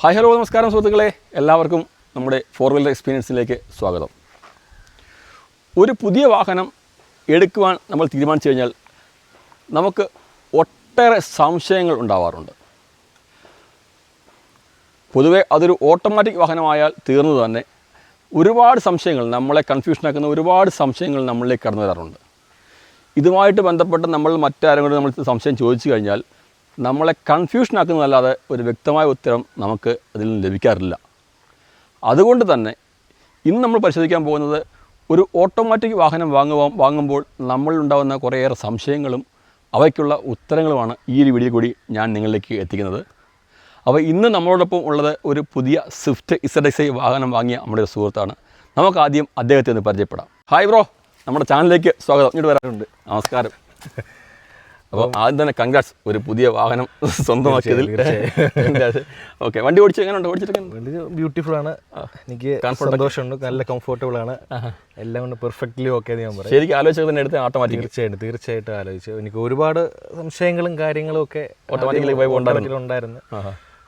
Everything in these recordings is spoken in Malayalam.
ഹായ് ഹലോ നമസ്കാരം സുഹൃത്തുക്കളെ. എല്ലാവർക്കും നമ്മുടെ ഫോർ വീലർ എക്സ്പീരിയൻസിലേക്ക് സ്വാഗതം. ഒരു പുതിയ വാഹനം എടുക്കുവാൻ നമ്മൾ തീരുമാനിച്ചു കഴിഞ്ഞാൽ നമുക്ക് ഒട്ടേറെ സംശയങ്ങൾ ഉണ്ടാവാറുണ്ട്. പൊതുവേ അതൊരു ഓട്ടോമാറ്റിക് വാഹനമായാൽ തീർന്നു തന്നെ ഒരുപാട് സംശയങ്ങൾ നമ്മളെ കൺഫ്യൂഷനാക്കുന്ന ഒരുപാട് സംശയങ്ങൾ നമ്മളിലേക്ക് കടന്നു വരാറുണ്ട്. ഇതുമായിട്ട് ബന്ധപ്പെട്ട് നമ്മൾ മറ്റാരെങ്കിലും നമ്മൾ സംശയം ചോദിച്ചു കഴിഞ്ഞാൽ നമ്മളെ കൺഫ്യൂഷനാക്കുന്നതല്ലാതെ ഒരു വ്യക്തമായ ഉത്തരം നമുക്ക് അതിൽ നിന്ന് ലഭിക്കാറില്ല. അതുകൊണ്ട് തന്നെ ഇന്ന് നമ്മൾ പരിശോധിക്കാൻ പോകുന്നത് ഒരു ഓട്ടോമാറ്റിക് വാഹനം വാങ്ങുവാൻ വാങ്ങുമ്പോൾ നമ്മളിലുണ്ടാകുന്ന കുറേയേറെ സംശയങ്ങളും അവയ്ക്കുള്ള ഉത്തരങ്ങളുമാണ് ഈ ഒരു വീഡിയോ കൂടി ഞാൻ നിങ്ങളിലേക്ക് എത്തിക്കുന്നത്. അപ്പോൾ ഇന്ന് നമ്മളോടൊപ്പം ഉള്ളത് ഒരു പുതിയ സ്വിഫ്റ്റ് ഇസഡ് വാഹനം വാങ്ങിയ നമ്മുടെ ഒരു സുഹൃത്താണ്. നമുക്ക് ആദ്യം അദ്ദേഹത്തെ ഒന്ന് പരിചയപ്പെടാം. ഹായ് ബ്രോ നമ്മുടെ ചാനലിലേക്ക് സ്വാഗതം. ഇങ്ങോട്ട് വരാറുണ്ട് നമസ്കാരം. അപ്പോൾ ആദ്യം തന്നെ കൺഗ്രാറ്റ്സ് ഒരു പുതിയ വാഹനം സ്വന്തമാക്കിയതിൽ. ഓക്കെ വണ്ടി ഓടിച്ച് എങ്ങനെയുണ്ട്? ഓടിച്ചിട്ട് വലിയ ബ്യൂട്ടിഫുൾ ആണ്. എനിക്ക് സന്തോഷമുണ്ട് നല്ല കംഫർട്ടബിൾ ആണ്. എല്ലാം കൊണ്ട് പെർഫെക്റ്റ്ലി ഓക്കെ ഞാൻ പറയും. ശരിക്കും ആലോചിച്ചത് തന്നെ എടുത്ത് ഓട്ടോമാറ്റിക് തീർച്ചയായിട്ടും തീർച്ചയായിട്ടും ആലോചിച്ചു. എനിക്ക് ഒരുപാട് സംശയങ്ങളും കാര്യങ്ങളും ഒക്കെ ഓട്ടോമാറ്റിക്കലി ഉണ്ടായിരുന്നു.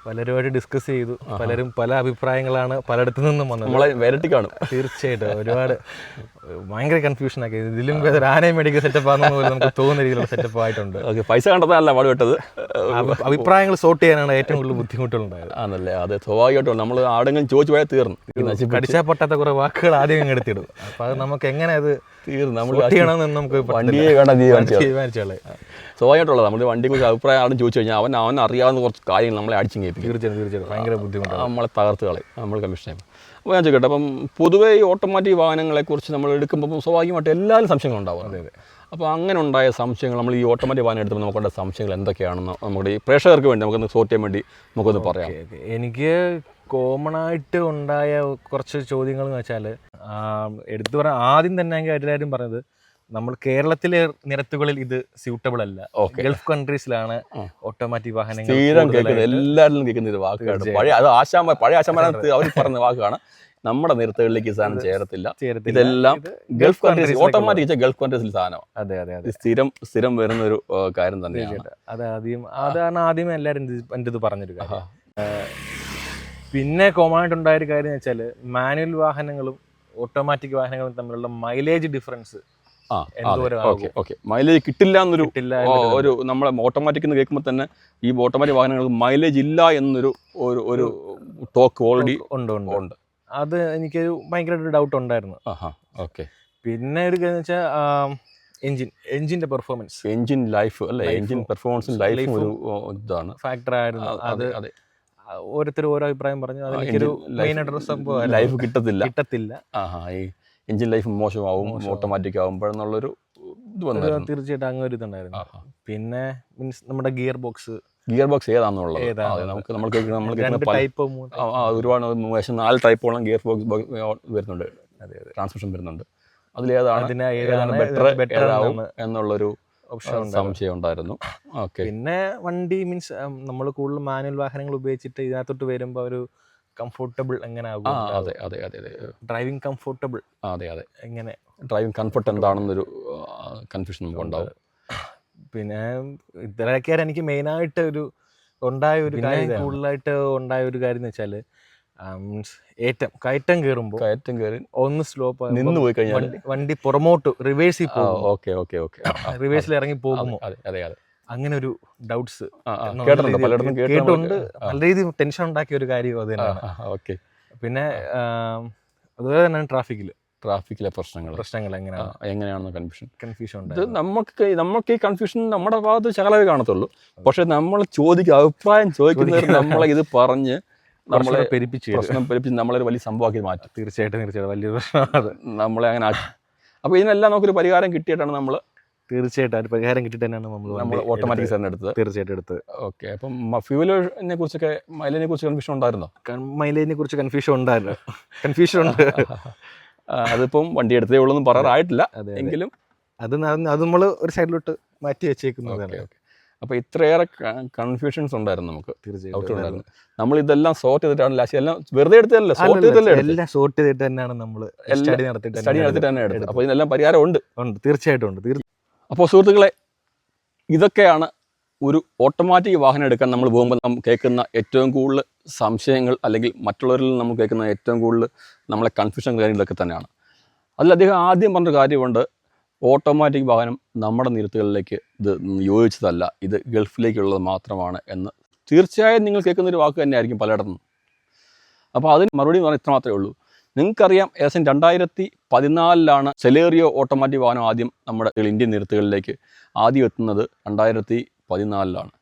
പലരുമായിട്ട് ഡിസ്കസ് ചെയ്തു. പലരും പല അഭിപ്രായങ്ങളാണ് പലയിടത്തു നിന്നും വന്നത്. നമ്മളെ വെരട്ടി കാണും. തീർച്ചയായിട്ടും. ഒരുപാട് ഭയങ്കര കൺഫ്യൂഷൻ ആക്കി ഇതിലും ഭേദം മെഡിക്കൽ സെറ്റപ്പ് ആണെന്ന് പോലും നമുക്ക് തോന്നുന്ന രീതിയിലുള്ള സെറ്റപ്പ് ആയിട്ടുണ്ട്. ഓക്കെ പൈസ കണ്ടതല്ല പാട് വിട്ടത് അഭിപ്രായങ്ങൾ സോർട്ട് ചെയ്യാനാണ് ഏറ്റവും കൂടുതൽ ബുദ്ധിമുട്ടുകളുണ്ടായത് ആണല്ലേ? അതെ സ്വാഭാവികമായിട്ടും. നമ്മൾ ആടെങ്കിലും ചോദിച്ചു പോയാൽ തീർന്നു. പഠിച്ചാൽ പൊട്ടാത്ത കുറെ വാക്കുകൾ ആദ്യം അങ്ങ് എടുത്തിടും. അപ്പൊ അത് നമുക്ക് എങ്ങനെ അത് തീർന്നു. നമ്മൾ നമുക്ക് വണ്ടിയെ തീരുമാനിച്ചു സ്വാഭാവികമായിട്ടുള്ളത്. നമ്മൾ വണ്ടി കുറിച്ച് അഭിപ്രായം ആരും ചോദിച്ചു കഴിഞ്ഞാൽ അവൻ അവൻ അറിയാവുന്ന കുറച്ച് കാര്യങ്ങൾ നമ്മളെ അടിച്ചു കേൾപ്പിക്കും. തീർച്ചയായും തീർച്ചയായും ഭയങ്കര ബുദ്ധിമുട്ടാണ്. നമ്മളെ തകർത്ത് കളയും. നമ്മൾ കമ്മീഷൻ അപ്പോൾ ഞാൻ ചോദിക്കട്ടെ അപ്പം പൊതുവേ ഈ ഓട്ടോമാറ്റിക് വാഹനങ്ങളെക്കുറിച്ച് നമ്മൾ എടുക്കുമ്പോൾ സ്വാഭാവികമായിട്ട് എല്ലാവരും സംശയങ്ങളുണ്ടാവും അതെ അതെ. അപ്പോൾ അങ്ങനെ ഉണ്ടായ സംശയങ്ങൾ നമ്മൾ ഈ ഓട്ടോമാറ്റിക് വാഹനം എടുത്തപ്പോൾ നമുക്കുള്ള സംശയങ്ങൾ എന്തൊക്കെയാണെന്ന് നമ്മുടെ ഈ പ്രേക്ഷകർക്ക് വേണ്ടി നമുക്കൊന്ന് സോർട്ട് ചെയ്യാൻ വേണ്ടി നമുക്കൊന്ന് പറയാം. എനിക്ക് കോമൺ ആയിട്ട് ഉണ്ടായ കുറച്ച് ചോദ്യങ്ങൾ എന്ന് വെച്ചാൽ എടുത്തു പറയാൻ ആദ്യം തന്നെ എനിക്ക് എല്ലാവരും പറഞ്ഞത് നമ്മൾ കേരളത്തിലെ നിരത്തുകളിൽ ഇത് സ്യൂട്ടബിൾ അല്ല. ഗൾഫ് കൺട്രീസിലാണ് ഓട്ടോമാറ്റിക് വാഹനങ്ങൾ സ്ഥിരം കേൾക്കുന്നത് എല്ലാവരിലും കേൾക്കുന്ന ഒരു വാക്കാണ്. പഴയ അത് ആശാമ പഴയ ആശാമാരത്ത് അവർ പറഞ്ഞ വാക്കാണ്. നമ്മുടെ നിരത്തുകളിലേക്ക് സാധനം ചേരത്തില്ല. ഇതെല്ലാം ഗൾഫ് കൺട്രീസ് ഓട്ടോമാറ്റിക് ഗൾഫ് കൺട്രീസിൽ സാധനം. അതെ അതെ അതെ. സ്ഥിരം സ്ഥിരം വരുന്ന ഒരു കാര്യം തന്നെയാണ്. അത് ആദ്യം അതാണ് ആദ്യം എല്ലാവരും എന്റെ ഇത് പറഞ്ഞൊരു കാര്യം. പിന്നെ കോമൺ ആയിട്ട് ഉണ്ടായൊരു കാര്യം എന്ന് വെച്ചാൽ മാനുവൽ വാഹനങ്ങളും ഓട്ടോമാറ്റിക് വാഹനങ്ങളും തമ്മിലുള്ള മൈലേജ് ഡിഫറൻസ് ഓക്കെ മൈലേജ് കിട്ടില്ല എന്നൊരു ഒരു നമ്മളെ ഓട്ടോമാറ്റിക് എന്ന് കേൾക്കുമ്പോൾ തന്നെ ഈ ഓട്ടോമാറ്റിക് വാഹനങ്ങൾക്ക് മൈലേജ് ഇല്ല എന്നൊരു ഒരു ഒരു ടോക്ക് ഓൾറെഡി ഉണ്ട് ഉണ്ട് അത് എനിക്ക് ഭയങ്കരമായിട്ട് ഡൗട്ട് ഉണ്ടായിരുന്നു. ഓക്കെ. പിന്നെ ഒരു കാര്യം വെച്ചാൽ എഞ്ചിൻ എഞ്ചിന്റെ പെർഫോമൻസ് എഞ്ചിൻ ലൈഫ് അല്ലെ? എഞ്ചിൻ പെർഫോമൻസും ലൈഫും ഒരു ഇതാണ്. ഫാക്ടർ ആയിരുന്നു. അത് അതെ ഓരോരുത്തർ ഓരോ അഭിപ്രായം പറഞ്ഞു. അതെനിക്കൊരു ലൈഫ് കിട്ടത്തില്ല. കിട്ടത്തില്ല. എഞ്ചിൻ ലൈഫ് മോശമാവും. ഓട്ടോമാറ്റിക് ആവുമ്പോഴെന്നുള്ളൊരു ഇത് വന്നു തീർച്ചയായിട്ടും അങ്ങനെ ഒരു ഇതുണ്ടായിരുന്നു. പിന്നെ മീൻസ് നമ്മുടെ ഗിയർ ബോക്സ് ഗിയർ ബോക്സ് ഏതാണെന്നുള്ളത് നമുക്ക് നമ്മൾ കേൾക്കുന്ന നമ്മൾ കേൾക്കുന്ന ഒരുപാട് ഏകദേശം നാല് ടൈപ്പോളം ഗിയർ ബോക്സ് വരുന്നുണ്ട്. ട്രാൻസ്മിഷൻ വരുന്നുണ്ട്. അതിലേതാണ് ഏതാണ് ബെറ്റർ ആവും ഏതാവും എന്നുള്ളൊരു ഓപ്ഷൻ സംശയം ഉണ്ടായിരുന്നു. ഓക്കെ പിന്നെ വണ്ടി മീൻസ് നമ്മൾ കൂടുതൽ മാനുവൽ വാഹനങ്ങൾ ഉപയോഗിച്ചിട്ട് ഇതിനകത്തോട്ട് വരുമ്പോൾ ഒരു കംഫർട്ടബിൾ എങ്ങനെ ആ അതെ അതെ അതെ അതെ. ഡ്രൈവിംഗ് കംഫർട്ടബിൾ അതെ അതെ. എങ്ങനെ? ഡ്രൈവിംഗ് കംഫർട്ട് എന്താണെന്നൊരു കൺഫ്യൂഷൻ നമുക്ക് ഉണ്ടാവും. പിന്നെ ഇത്രയൊക്കെയാണ് എനിക്ക് മെയിനായിട്ട് ഒരു ഉണ്ടായ ഒരു കാര്യം. കൂടുതലായിട്ട് ഉണ്ടായ ഒരു കാര്യം എന്ന് വെച്ചാൽ മീൻസ് ഏറ്റം കയറ്റം കയറുമ്പോൾ കയറ്റം കയറി ഒന്ന് സ്ലോപ്പ് നിന്ന് പോയി കഴിഞ്ഞാൽ വണ്ടി പുറമോട്ട് റിവേഴ്സിൽ പോകും. Okay okay okay. റിവേഴ്സിൽ ഇറങ്ങി പോകുമ്പോൾ അതെ അതെ അതെ. അങ്ങനെ ഒരു ഡൗട്ട്സ് കേട്ടുണ്ട് നല്ല രീതിയിൽ ടെൻഷൻ ഉണ്ടാക്കിയ ഒരു കാര്യം അത് തന്നെയാണ്. ഓക്കെ. പിന്നെ അതുപോലെ തന്നെ ട്രാഫിക്കിൽ ട്രാഫിക്കിലെ പ്രശ്നങ്ങൾ പ്രശ്നങ്ങൾ എങ്ങനെയാണ്? എങ്ങനെയാണെന്ന് കൺഫ്യൂഷൻ കൺഫ്യൂഷൻ ഉണ്ട് ഇത് നമുക്ക് നമുക്ക് ഈ കൺഫ്യൂഷൻ നമ്മുടെ ഭാഗത്ത് ശകലവേ കാണത്തുള്ളൂ. പക്ഷെ നമ്മൾ ചോദിക്കുക അഭിപ്രായം ചോദിക്കുന്നവർ നമ്മളെ ഇത് പറഞ്ഞ് നമ്മളെ പെരുപ്പിച്ച്. പ്രശ്നം പെരുപ്പിച്ച് നമ്മളൊരു വലിയ സംഭവമാക്കി മാറ്റും. തീർച്ചയായിട്ടും തീർച്ചയായിട്ടും. വലിയ പ്രശ്നമാണ് നമ്മളെ അങ്ങനെ ആക്കി അപ്പോൾ ഇതിനെല്ലാം നമുക്കൊരു പരിഹാരം കിട്ടിയിട്ടാണ് നമ്മൾ തീർച്ചയായിട്ടും അതിന് പരിഹാരം കിട്ടിയിട്ട് തന്നെയാണ് നമ്മൾ നമ്മൾ ഓട്ടോമാറ്റിക്. സാറിന് എടുത്തത്. തീർച്ചയായിട്ടും എടുത്തത് ഓക്കെ അപ്പം ഫ്യൂവലിനെ കുറിച്ചൊക്കെ മൈലേജിനെ കുറിച്ച് കൺഫ്യൂഷൻ ഉണ്ടായിരുന്നോ? മൈലേജിനെ കുറിച്ച് കൺഫ്യൂഷൻ ഉണ്ടായിരുന്നു. കൺഫ്യൂഷൻ ഉണ്ട്. അതിപ്പം വണ്ടി എടുത്തേ ഉള്ളൂ പറയാറായിട്ടില്ല. എങ്കിലും അത് അത് നമ്മൾ ഒരു സൈഡിലോട്ട് മാറ്റി വെച്ചേക്കുന്നതാണ്. അപ്പോൾ ഇത്രയേറെ കൺഫ്യൂഷൻസ് ഉണ്ടായിരുന്നു നമുക്ക്. തീർച്ചയായിട്ടും നമ്മൾ ഇതെല്ലാം സോർട്ട് ചെയ്തിട്ടാണ് ലാസ്റ്റ് എല്ലാം വെറുതെ എടുത്തല്ലേ സോർട്ട് ചെയ്തല്ലേ എല്ലാം സോർട്ട് ചെയ്തിട്ട് തന്നെയാണ് നമ്മൾ സ്റ്റഡി നടത്തിയിട്ട് സ്റ്റഡി നടത്തിയിട്ട് തന്നെ എടുത്തത്. അപ്പോൾ ഇതിനെല്ലാം പരിഹാരം ഉണ്ട് ഉണ്ട് തീർച്ചയായിട്ടും ഉണ്ട്. അപ്പോൾ സുഹൃത്തുക്കളെ ഇതൊക്കെയാണ് ഒരു ഓട്ടോമാറ്റിക് വാഹനം എടുക്കാൻ നമ്മൾ പോകുമ്പോൾ നമ്മൾ കേൾക്കുന്ന ഏറ്റവും കൂടുതൽ സംശയങ്ങൾ അല്ലെങ്കിൽ മറ്റുള്ളവരിൽ നിന്ന് നമ്മൾ കേൾക്കുന്ന ഏറ്റവും കൂടുതൽ നമ്മളെ കൺഫ്യൂഷൻ കാര്യങ്ങളൊക്കെ തന്നെയാണ്. അതിൽ അദ്ദേഹം ആദ്യം പറഞ്ഞ കാര്യമുണ്ട് ഓട്ടോമാറ്റിക് വാഹനം നമ്മുടെ നിരത്തുകളിലേക്ക് ഇത് യോജിച്ചതല്ല ഇത് ഗൾഫിലേക്കുള്ളത് മാത്രമാണ് എന്ന്. തീർച്ചയായും നിങ്ങൾ കേൾക്കുന്ന ഒരു വാക്ക് തന്നെയായിരിക്കും പലയിടത്തും. അപ്പോൾ അതിന് മറുപടി പറഞ്ഞാൽ ഇത്ര മാത്രമേ ഉള്ളൂ. നിങ്ങൾക്കറിയാം ഏകദേശം രണ്ടായിരത്തി പതിനാലിലാണ് സെലേറിയോ ഓട്ടോമാറ്റിക് വാഹനം ആദ്യം നമ്മുടെ ഇന്ത്യൻ നിരത്തുകളിലേക്ക് ആദ്യം എത്തുന്നത് രണ്ടായിരത്തി പതിനാലിലാണ്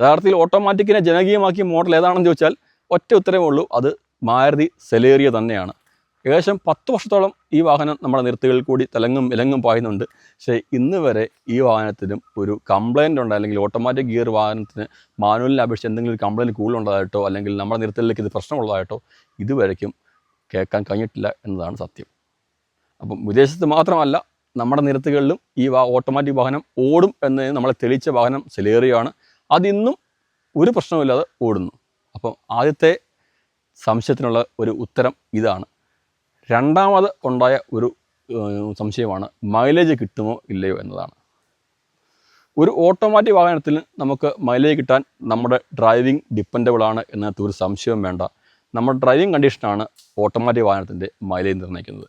യഥാർത്ഥത്തിൽ ഓട്ടോമാറ്റിക്കിനെ ജനകീയമാക്കിയ മോഡൽ ഏതാണെന്ന് ചോദിച്ചാൽ ഒറ്റ ഉത്തരവേ ഉള്ളൂ അത് മാരുതി സെലേറിയ തന്നെയാണ്. ഏകദേശം പത്ത് വർഷത്തോളം ഈ വാഹനം നമ്മുടെ നിരത്തുകളിൽ കൂടി തിലങ്ങും വിലങ്ങും പായുന്നുണ്ട്. പക്ഷേ ഇന്ന് വരെ ഈ വാഹനത്തിനും ഒരു കംപ്ലൈന്റ് ഉണ്ട് അല്ലെങ്കിൽ ഓട്ടോമാറ്റിക് ഗിയർ വാഹനത്തിന് മാനുവലിനെ അപേക്ഷിച്ച് എന്തെങ്കിലും ഒരു കംപ്ലൈന്റ് കൂടുതലുള്ളതായിട്ടോ അല്ലെങ്കിൽ നമ്മുടെ നിരത്തിലേക്ക് ഇത് പ്രശ്നമുള്ളതായിട്ടോ ഇതുവരയ്ക്കും കേൾക്കാൻ കഴിഞ്ഞിട്ടില്ല എന്നതാണ് സത്യം. അപ്പം വിദേശത്ത് മാത്രമല്ല നമ്മുടെ നിരത്തുകളിലും ഈ ഓട്ടോമാറ്റിക് വാഹനം ഓടും എന്ന് നമ്മളെ തെളിയിച്ച വാഹനം സിലേറിയാണ് അതിന്നും ഒരു പ്രശ്നവുമില്ലാതെ ഓടുന്നു. അപ്പം ആദ്യത്തെ സംശയത്തിനുള്ള ഒരു ഉത്തരം ഇതാണ്. രണ്ടാമത് ഉണ്ടായ ഒരു സംശയമാണ് മൈലേജ് കിട്ടുമോ ഇല്ലയോ എന്നതാണ്. ഒരു ഓട്ടോമാറ്റിക് വാഹനത്തിൽ നമുക്ക് മൈലേജ് കിട്ടാൻ നമ്മുടെ ഡ്രൈവിംഗ് ഡിപ്പെൻഡബിൾ ആണ് എന്നതിനകത്ത് ഒരു സംശയവും വേണ്ട. നമ്മുടെ ഡ്രൈവിംഗ് കണ്ടീഷനാണ് ഓട്ടോമാറ്റിക് വാഹനത്തിന്റെ മൈലേജ് നിർണയിക്കുന്നത്.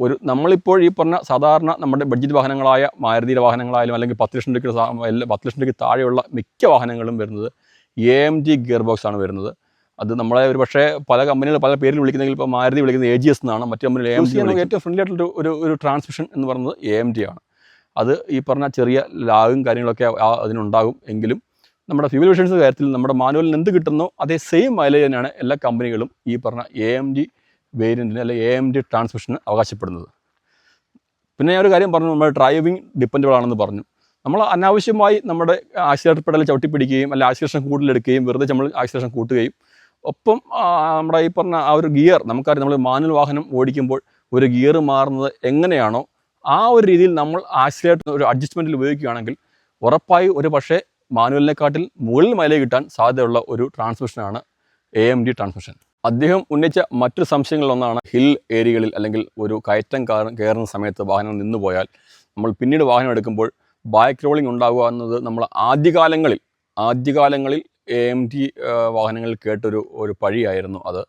ഒരു നമ്മളിപ്പോൾ ഈ പറഞ്ഞ സാധാരണ നമ്മുടെ ബഡ്ജറ്റ് വാഹനങ്ങളായ മാരുതിയുടെ വാഹനങ്ങളായാലും അല്ലെങ്കിൽ പത്ത് ലക്ഷം രൂപയ്ക്ക് സാ- എല്ലാ പത്ത് ലക്ഷം രൂപയ്ക്ക് താഴെയുള്ള മിക്ക വാഹനങ്ങളും വരുന്നത് A M G gear box ആണ് വരുന്നത്. അത് നമ്മളെ ഒരു പക്ഷേ പല കമ്പനികൾ പല പേരിൽ വിളിക്കുന്നെങ്കിൽ ഇപ്പോൾ മാരുതി വിളിക്കുന്നത് എ ജി എസ് എന്നാണ്. മറ്റു കമ്പനികൾ എ എം ജി ഏറ്റവും ഫ്രണ്ട്ലി ആയിട്ടുള്ള ഒരു- ഒരു ഒരു ട്രാൻസ്മിഷൻ എന്ന് പറയുന്നത് എ എം ജി ആണ്. അത് ഈ പറഞ്ഞ ചെറിയ ലാഗും കാര്യങ്ങളൊക്കെ അതിനുണ്ടാകും എങ്കിലും നമ്മുടെ ഫ്യൂൽ കാര്യത്തിൽ നമ്മുടെ മാനുവലിന് എന്ത് കിട്ടുന്നോ അതേ സെയിം മൈലേജ് തന്നെയാണ് എല്ലാ കമ്പനികളും ഈ പറഞ്ഞ എ എം ജി വേരിയന്റിന് അല്ലെങ്കിൽ എ എം ജി ട്രാൻസ്മിഷന് അവകാശപ്പെടുന്നത്. പിന്നെ ഞാൻ ഒരു കാര്യം പറഞ്ഞു നമ്മുടെ ഡ്രൈവിംഗ് ഡിപ്പെൻഡബിൾ ആണെന്ന് പറഞ്ഞു. നമ്മൾ അനാവശ്യമായി നമ്മുടെ ആക്സിലേറ്റർ പെടൽ ചവിട്ടിപ്പിടിക്കുകയും അല്ലെങ്കിൽ ആക്സിലേഷൻ കൂടുതലെടുക്കുകയും വെറുതെ നമ്മൾ ആക്സിലേഷൻ കൂട്ടുകയും ഒപ്പം നമ്മുടെ ഈ പറഞ്ഞ ആ ഒരു ഗിയർ നമുക്കറിയാം നമ്മൾ മാനുവൽ വാഹനം ഓടിക്കുമ്പോൾ ഒരു ഗിയർ മാറുന്നത് എങ്ങനെയാണോ ആ ഒരു രീതിയിൽ നമ്മൾ ആക്സിലേറ്റർ ഒരു അഡ്ജസ്റ്റ്മെന്റിൽ ഉപയോഗിക്കുകയാണെങ്കിൽ ഉറപ്പായി ഒരു പക്ഷേ മാനുവലിനെക്കാട്ടിൽ മുകളിൽ മൈലേജ് കിട്ടാൻ സാധ്യതയുള്ള ഒരു ട്രാൻസ്മിഷനാണ് എ എം ഡി ട്രാൻസ്മിഷൻ അദ്ദേഹം ഉന്നയിച്ച മറ്റൊരു സംശയങ്ങളിലൊന്നാണ് ഹിൽ ഏരിയകളിൽ അല്ലെങ്കിൽ ഒരു കയറ്റം കയറ- കയറുന്ന സമയത്ത് വാഹനം നിന്നുപോയാൽ നമ്മൾ പിന്നീട് വാഹനം എടുക്കുമ്പോൾ ബാക്ക് റോളിംഗ് ഉണ്ടാകുക എന്നത് നമ്മൾ ആദ്യകാലങ്ങളിൽ ആദ്യകാലങ്ങളിൽ എ എം ടി വാഹനങ്ങളിൽ കേട്ടൊരു ഒരു പഴിയായിരുന്നു അത്.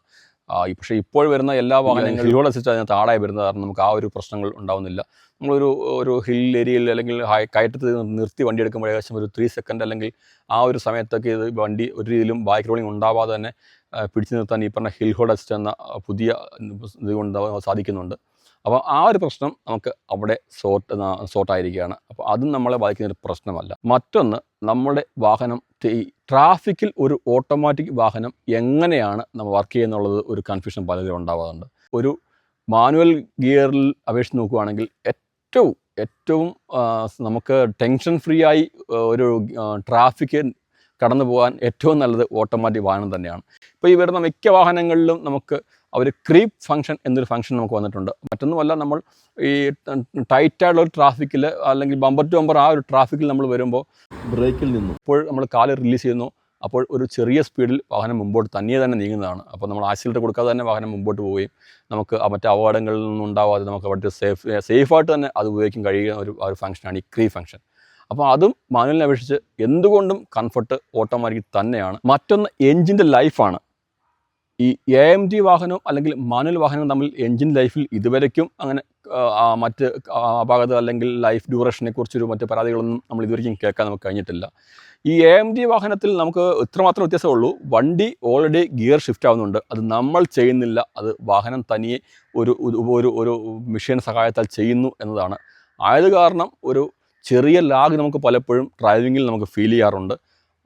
പക്ഷേ ഇപ്പോൾ വരുന്ന എല്ലാ വാഹനങ്ങളും ഹില്ലോട് അനുസരിച്ച് അതിനകത്ത് ആളായി വരുന്നത് കാരണം നമുക്ക് ആ ഒരു പ്രശ്നങ്ങൾ ഉണ്ടാവുന്നില്ല. നമ്മളൊരു ഒരു ഹിൽ ഏരിയയിൽ അല്ലെങ്കിൽ ഹൈ കയറ്റത്ത് നിർത്തി വണ്ടി എടുക്കുമ്പോൾ ഏകദേശം ഒരു ത്രീ സെക്കൻഡ് അല്ലെങ്കിൽ ആ ഒരു സമയത്തൊക്കെ ഇത് വണ്ടി ഒരു രീതിയിലും ബൈക്ക് റോളിംഗ് ഉണ്ടാവാതെ തന്നെ പിടിച്ചു നിർത്താൻ ഈ പറഞ്ഞ ഹിൽ ഹോഡ് അസിസ്റ്റ് എന്ന പുതിയ ഇത് കൊണ്ട് സാധിക്കുന്നുണ്ട്. അപ്പോൾ ആ ഒരു പ്രശ്നം നമുക്ക് അവിടെ സോർട്ട് സോർട്ടായിരിക്കുകയാണ് അപ്പോൾ അതും നമ്മളെ ബാധിക്കുന്ന ഒരു പ്രശ്നമല്ല. മറ്റൊന്ന് നമ്മുടെ വാഹനം ട്രാഫിക്കിൽ ഒരു ഓട്ടോമാറ്റിക് വാഹനം എങ്ങനെയാണ് നമ്മൾ വർക്ക് ചെയ്യുന്നുള്ളത് ഒരു കൺഫ്യൂഷൻ പലരും ഉണ്ടാവാറുണ്ട്. ഒരു മാനുവൽ ഗിയറിൽ അപേക്ഷിച്ച് നോക്കുകയാണെങ്കിൽ ഏറ്റവും ഏറ്റവും നമുക്ക് ടെൻഷൻ ഫ്രീ ആയി ഒരു ട്രാഫിക് കടന്നു പോകാൻ ഏറ്റവും നല്ലത് ഓട്ടോമാറ്റിക് വാഹനം തന്നെയാണ്. ഇപ്പോൾ ഈ വരുന്ന മിക്ക വാഹനങ്ങളിലും നമുക്ക് അവർ ക്രീപ്പ് ഫംഗ്ഷൻ എന്നൊരു ഫംഗ്ഷൻ നമുക്ക് വന്നിട്ടുണ്ട്. മറ്റൊന്നുമല്ല നമ്മൾ ഈ ടൈറ്റായിട്ടുള്ള ഒരു ട്രാഫിക്കിൽ അല്ലെങ്കിൽ ബമ്പർ ടു ബമ്പർ ആ ഒരു ട്രാഫിക്കിൽ നമ്മൾ വരുമ്പോൾ ബ്രേക്കിൽ നിന്നും. ഇപ്പോൾ നമ്മൾ കാൽ റിലീസ് ചെയ്യുന്നു. അപ്പോൾ ഒരു ചെറിയ സ്പീഡിൽ വാഹനം മുമ്പോട്ട് തനിയെ തന്നെ നീങ്ങുന്നതാണ്. അപ്പോൾ നമ്മൾ ആക്സിലേറ്റർ കൊടുക്കാതെ തന്നെ വാഹനം മുമ്പോട്ട് പോവുകയും നമുക്ക് മറ്റ് അപകടങ്ങളിൽ നിന്നും ഉണ്ടാവാതെ നമുക്ക് അവിടെ സേഫ് സേഫായിട്ട് തന്നെ അത് ഉപയോഗിക്കാൻ കഴിയുന്ന ഒരു ഒരു ഫംഗ്ഷനാണ് ഈ ക്രീ ഫംഗ്ഷൻ അപ്പോൾ അതും മാനുവലിനെ അപേക്ഷിച്ച് എന്തുകൊണ്ടും കംഫർട്ട് ഓട്ടോമാറ്റിക് തന്നെയാണ്. മറ്റൊന്ന് എഞ്ചിന്റെ ലൈഫാണ് ഈ എ എം ജി വാഹനവും അല്ലെങ്കിൽ മാനുവൽ വാഹനവും തമ്മിൽ എൻജിൻ ലൈഫിൽ ഇതുവരയ്ക്കും അങ്ങനെ മറ്റ് അപാകത അല്ലെങ്കിൽ ലൈഫ് ഡ്യൂറേഷനെ കുറിച്ചൊരു മറ്റ് പരാതികളൊന്നും നമ്മൾ ഇതുവരെയും കേൾക്കാൻ നമുക്ക് കഴിഞ്ഞിട്ടില്ല. ഈ എ എം ജി വാഹനത്തിൽ നമുക്ക് ഇത്രമാത്രം വ്യത്യാസമുള്ളൂ. വണ്ടി ഓൾറെഡി ഗിയർ ഷിഫ്റ്റ് ആവുന്നുണ്ട്. അത് നമ്മൾ ചെയ്യുന്നില്ല. അത് വാഹനം തനിയെ ഒരു- ഒരു ഒരു മെഷീൻ സഹായത്താൽ ചെയ്യുന്നു എന്നതാണ്. ആയത് കാരണം ഒരു ചെറിയ ലാഗ് നമുക്ക് പലപ്പോഴും ഡ്രൈവിങ്ങിൽ നമുക്ക് ഫീൽ ചെയ്യാറുണ്ട്.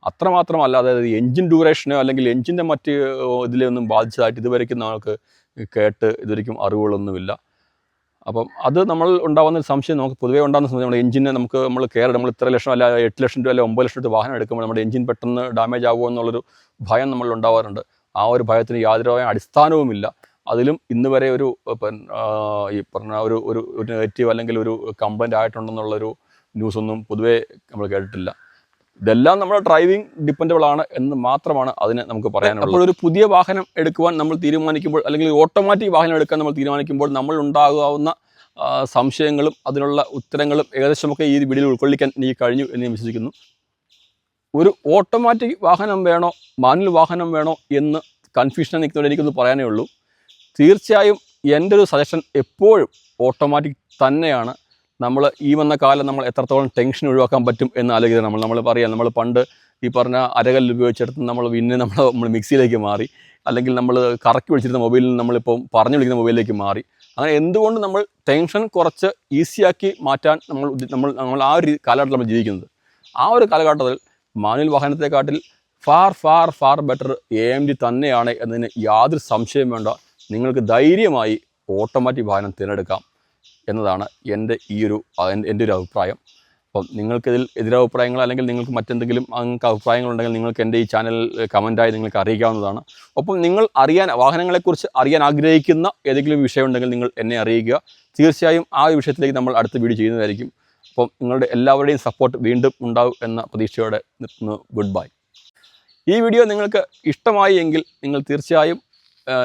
അത്രമാത്രമല്ല അതായത് എൻജിൻ ഡ്യൂറേഷനോ അല്ലെങ്കിൽ എൻജിന്റെ മറ്റ് ഇതിലൊന്നും ബാധിച്ചതായിട്ട് ഇതുവരെയ്ക്കും നമുക്ക് കേട്ട് ഇതുവരെയ്ക്കും അറിവുകളൊന്നുമില്ല. അപ്പം അത് നമ്മൾ ഉണ്ടാകുന്ന ഒരു സംശയം നമുക്ക് പൊതുവേ ഉണ്ടാകുന്ന സംശയം നമ്മുടെ എഞ്ചിനെ നമുക്ക് നമ്മൾ കെയർ നമ്മൾ ഇത്ര ലക്ഷം അല്ല എട്ട് ലക്ഷം രൂപ അല്ലെ ഒമ്പത് ലക്ഷം രൂപ വാഹനം എടുക്കുമ്പോൾ നമ്മുടെ എഞ്ചിൻ പെട്ടെന്ന് ഡാമേജ് ആകുമോ എന്നുള്ളൊരു ഭയം നമ്മൾ ഉണ്ടാവാറുണ്ട്. ആ ഒരു ഭയത്തിന് യാതൊരു അടിസ്ഥാനവുമില്ല. അതിലും ഇന്ന് വരെ ഒരു ഈ പറഞ്ഞ ഒരു ഒരു നെഗറ്റീവ് അല്ലെങ്കിൽ ഒരു കംപ്ലൈന്റ് ആയിട്ടുണ്ടെന്നുള്ളൊരു ന്യൂസൊന്നും പൊതുവേ നമ്മൾ കേട്ടിട്ടില്ല. ഇതെല്ലാം നമ്മുടെ ഡ്രൈവിംഗ് ഡിപ്പെൻഡബിൾ ആണ് എന്ന് മാത്രമാണ് അതിന് നമുക്ക് പറയാനുള്ളത്. അപ്പോൾ ഒരു പുതിയ വാഹനം എടുക്കുവാൻ നമ്മൾ തീരുമാനിക്കുമ്പോൾ അല്ലെങ്കിൽ ഓട്ടോമാറ്റിക് വാഹനം എടുക്കാൻ നമ്മൾ തീരുമാനിക്കുമ്പോൾ നമ്മൾ ഉണ്ടാകാവുന്ന സംശയങ്ങളും അതിനുള്ള ഉത്തരങ്ങളും ഏകദേശമൊക്കെ ഈ വീഡിയോയിൽ ഉൾക്കൊള്ളിക്കാൻ എനിക്ക് കഴിഞ്ഞു എന്ന് ഞാൻ വിശ്വസിക്കുന്നു. ഒരു ഓട്ടോമാറ്റിക് വാഹനം വേണോ മാനുവൽ വാഹനം വേണോ എന്ന് കൺഫ്യൂഷൻ നിൽക്കുന്നവർ എനിക്കൊന്ന് പറയാനേ ഉള്ളൂ. തീർച്ചയായും എന്റെ ഒരു സജഷൻ എപ്പോഴും ഓട്ടോമാറ്റിക് തന്നെയാണ്. നമ്മൾ ഈ വന്ന കാലം നമ്മൾ എത്രത്തോളം ടെൻഷൻ ഒഴിവാക്കാൻ പറ്റും എന്ന് ആലോചിക്കുന്നത് നമ്മൾ നമ്മൾ പറയാം നമ്മൾ പണ്ട് ഈ പറഞ്ഞ അരകല്ല് ഉപയോഗിച്ചെടുത്ത് നമ്മൾ പിന്നെ നമ്മൾ നമ്മൾ മിക്സിയിലേക്ക് മാറി. അല്ലെങ്കിൽ നമ്മൾ കറക്കി വിളിച്ചിരുന്ന മൊബൈലിൽ നമ്മളിപ്പം പറഞ്ഞു വിളിക്കുന്ന മൊബൈലിലേക്ക് മാറി. അങ്ങനെ എന്തുകൊണ്ട് നമ്മൾ ടെൻഷൻ കുറച്ച് ഈസിയാക്കി മാറ്റാൻ നമ്മൾ നമ്മൾ നമ്മൾ ആ ഒരു കാലഘട്ടത്തിൽ നമ്മൾ ജീവിക്കുന്നത്? ആ ഒരു കാലഘട്ടത്തിൽ manual വാഹനത്തെക്കാട്ടിൽ far far far better A M D തന്നെയാണ് എന്നതിന് യാതൊരു സംശയം വേണ്ട. നിങ്ങൾക്ക് ധൈര്യമായി ഓട്ടോമാറ്റിക് വാഹനം തിരഞ്ഞെടുക്കാം. എന്നതാണ് എന്റെ ഈ ഒരു എന്റെ ഒരു അഭിപ്രായം. അപ്പം നിങ്ങൾക്കിതിൽ എതിരഭിപ്രായങ്ങൾ അല്ലെങ്കിൽ നിങ്ങൾക്ക് മറ്റെന്തെങ്കിലും നിങ്ങൾക്ക് അഭിപ്രായങ്ങളുണ്ടെങ്കിൽ നിങ്ങൾക്ക് എന്റെ ഈ ചാനൽ കമന്റായി നിങ്ങൾക്ക് അറിയിക്കാവുന്നതാണ്. ഒപ്പം നിങ്ങൾ അറിയാൻ വാഹനങ്ങളെക്കുറിച്ച് അറിയാൻ ആഗ്രഹിക്കുന്ന ഏതെങ്കിലും വിഷയം ഉണ്ടെങ്കിൽ നിങ്ങൾ എന്നെ അറിയിക്കുക. തീർച്ചയായും ആ ഒരു വിഷയത്തിലേക്ക് നമ്മൾ അടുത്ത വീഡിയോ ചെയ്യുന്നതായിരിക്കും. അപ്പം നിങ്ങളുടെ എല്ലാവരുടെയും സപ്പോർട്ട് വീണ്ടും ഉണ്ടാവും എന്ന പ്രതീക്ഷയോടെ നിർത്തുന്നു ഗുഡ് ബൈ ഈ വീഡിയോ നിങ്ങൾക്ക് ഇഷ്ടമായി എങ്കിൽ നിങ്ങൾ തീർച്ചയായും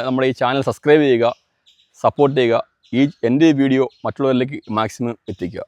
നമ്മുടെ ഈ ചാനൽ സബ്സ്ക്രൈബ് ചെയ്യുക സപ്പോർട്ട് ചെയ്യുക. ഈ എന്റെ വീഡിയോ മറ്റുള്ളവരിലേക്ക് മാക്സിമം എത്തിക്കുക.